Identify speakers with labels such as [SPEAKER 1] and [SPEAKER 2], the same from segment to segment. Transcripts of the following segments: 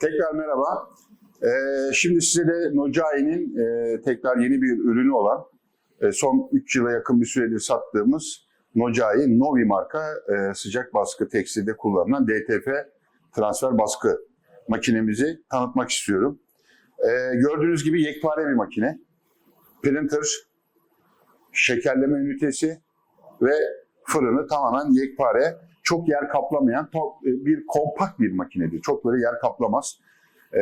[SPEAKER 1] Tekrar merhaba. Ee, şimdi size de Nocai'nin e, tekrar yeni bir ürünü olan e, son 3 yıla yakın bir süredir sattığımız Nocai Novi marka e, sıcak baskı tekstilde kullanılan DTF transfer baskı makinemizi tanıtmak istiyorum. E, gördüğünüz gibi yekpare bir makine. Printer, şekerleme ünitesi ve fırını tamamen yekpare. Çok yer kaplamayan bir kompakt bir makinedir. Çok böyle yer kaplamaz. Ee,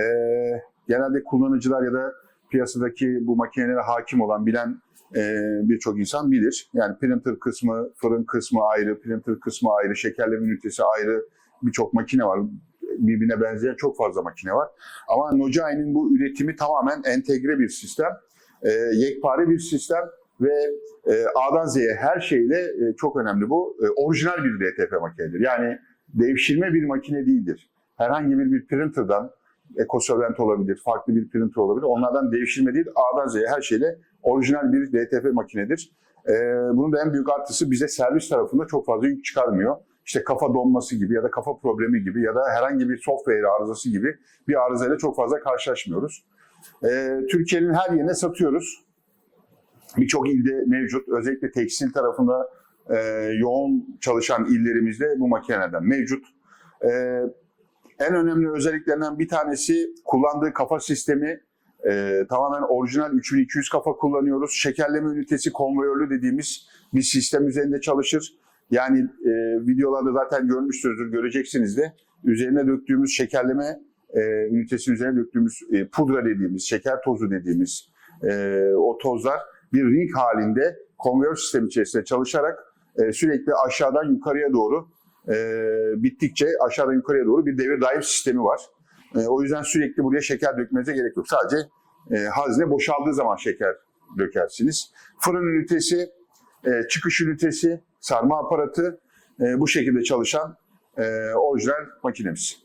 [SPEAKER 1] genelde kullanıcılar ya da piyasadaki bu makinelere hakim olan, bilen e, birçok insan bilir. Yani printer kısmı, fırın kısmı ayrı, printer kısmı ayrı, şekerleme ünitesi ayrı birçok makine var. Birbirine benzeyen çok fazla makine var. Ama Nocai'nin bu üretimi tamamen entegre bir sistem. E, yekpare bir sistem ve e, A'dan Z'ye her şeyle e, çok önemli bu. E, orijinal bir DTP makinedir. Yani devşirme bir makine değildir. Herhangi bir, bir printer'dan, EcoSolvent olabilir, farklı bir printer olabilir. Onlardan devşirme değil, A'dan Z'ye her şeyle orijinal bir DTP makinedir. E, bunun da en büyük artısı bize servis tarafında çok fazla yük çıkarmıyor. İşte kafa donması gibi ya da kafa problemi gibi ya da herhangi bir software arızası gibi bir arızayla çok fazla karşılaşmıyoruz. E, Türkiye'nin her yerine satıyoruz birçok ilde mevcut. Özellikle tekstil tarafında e, yoğun çalışan illerimizde bu makinelerden mevcut. E, en önemli özelliklerinden bir tanesi kullandığı kafa sistemi e, tamamen orijinal 3200 kafa kullanıyoruz. Şekerleme ünitesi konveyörlü dediğimiz bir sistem üzerinde çalışır. Yani e, videolarda zaten görmüşsünüzdür, göreceksiniz de üzerine döktüğümüz şekerleme e, ünitesi üzerine döktüğümüz e, pudra dediğimiz, şeker tozu dediğimiz e, o tozlar bir ring halinde konveyör sistemi içerisinde çalışarak e, sürekli aşağıdan yukarıya doğru e, bittikçe aşağıdan yukarıya doğru bir devir daim sistemi var. E, o yüzden sürekli buraya şeker dökmenize gerek yok. Sadece e, hazne boşaldığı zaman şeker dökersiniz. Fırın ünitesi, e, çıkış ünitesi, sarma aparatı e, bu şekilde çalışan e, orijinal makinemiz.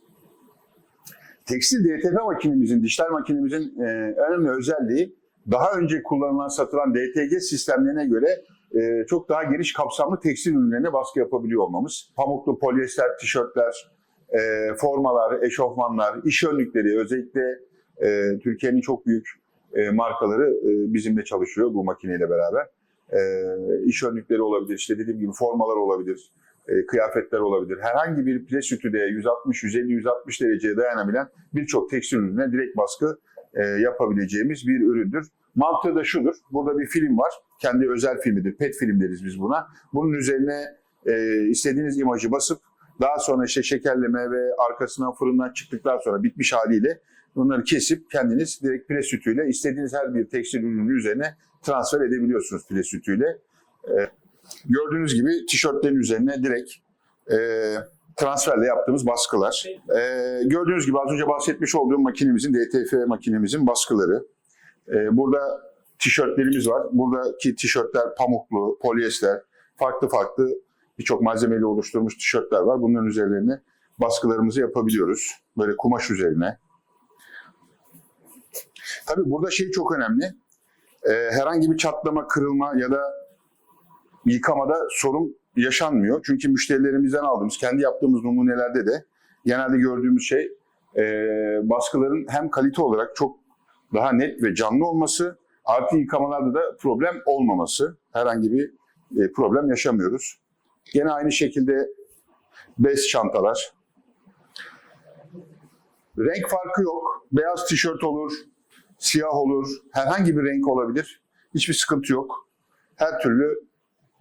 [SPEAKER 1] Tekstil DTP makinemizin, dijital makinemizin e, önemli özelliği daha önce kullanılan satılan DTG sistemlerine göre e, çok daha geniş kapsamlı tekstil ürünlerine baskı yapabiliyor olmamız. Pamuklu polyester tişörtler, e, formalar, eşofmanlar, iş önlükleri özellikle e, Türkiye'nin çok büyük e, markaları e, bizimle çalışıyor bu makineyle beraber. E, iş önlükleri olabilir, işte dediğim gibi formalar olabilir, e, kıyafetler olabilir. Herhangi bir pres ütüde 160, 150, 160 dereceye dayanabilen birçok tekstil ürününe direkt baskı e, yapabileceğimiz bir üründür. Mantığı da şudur. Burada bir film var. Kendi özel filmidir. PET film deriz biz buna. Bunun üzerine e, istediğiniz imajı basıp daha sonra işte şekerleme ve arkasından fırından çıktıktan sonra bitmiş haliyle bunları kesip kendiniz direkt pres sütüyle istediğiniz her bir tekstil ürünü üzerine transfer edebiliyorsunuz pres sütüyle. E, gördüğünüz gibi tişörtlerin üzerine direkt e, transferle yaptığımız baskılar. Ee, gördüğünüz gibi az önce bahsetmiş olduğum makinemizin, DTF makinemizin baskıları. Ee, burada tişörtlerimiz var. Buradaki tişörtler pamuklu, polyester, farklı farklı birçok malzemeyle oluşturulmuş tişörtler var. Bunların üzerlerine baskılarımızı yapabiliyoruz. Böyle kumaş üzerine. Tabii burada şey çok önemli. Ee, herhangi bir çatlama, kırılma ya da yıkamada sorun yaşanmıyor. Çünkü müşterilerimizden aldığımız, kendi yaptığımız numunelerde de genelde gördüğümüz şey e, baskıların hem kalite olarak çok daha net ve canlı olması, artı yıkamalarda da problem olmaması. Herhangi bir e, problem yaşamıyoruz. Gene aynı şekilde bez çantalar. Renk farkı yok. Beyaz tişört olur, siyah olur, herhangi bir renk olabilir. Hiçbir sıkıntı yok. Her türlü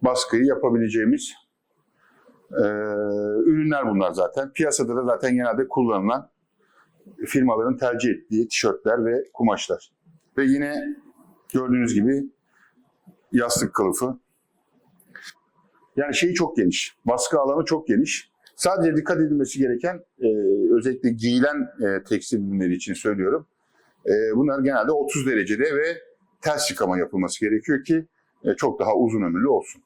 [SPEAKER 1] baskıyı yapabileceğimiz e, ürünler bunlar zaten. Piyasada da zaten genelde kullanılan firmaların tercih ettiği tişörtler ve kumaşlar. Ve yine gördüğünüz gibi yastık kılıfı. Yani şeyi çok geniş. Baskı alanı çok geniş. Sadece dikkat edilmesi gereken e, özellikle giyilen e, tekstil ürünleri için söylüyorum. E, bunlar genelde 30 derecede ve ters yıkama yapılması gerekiyor ki e, çok daha uzun ömürlü olsun.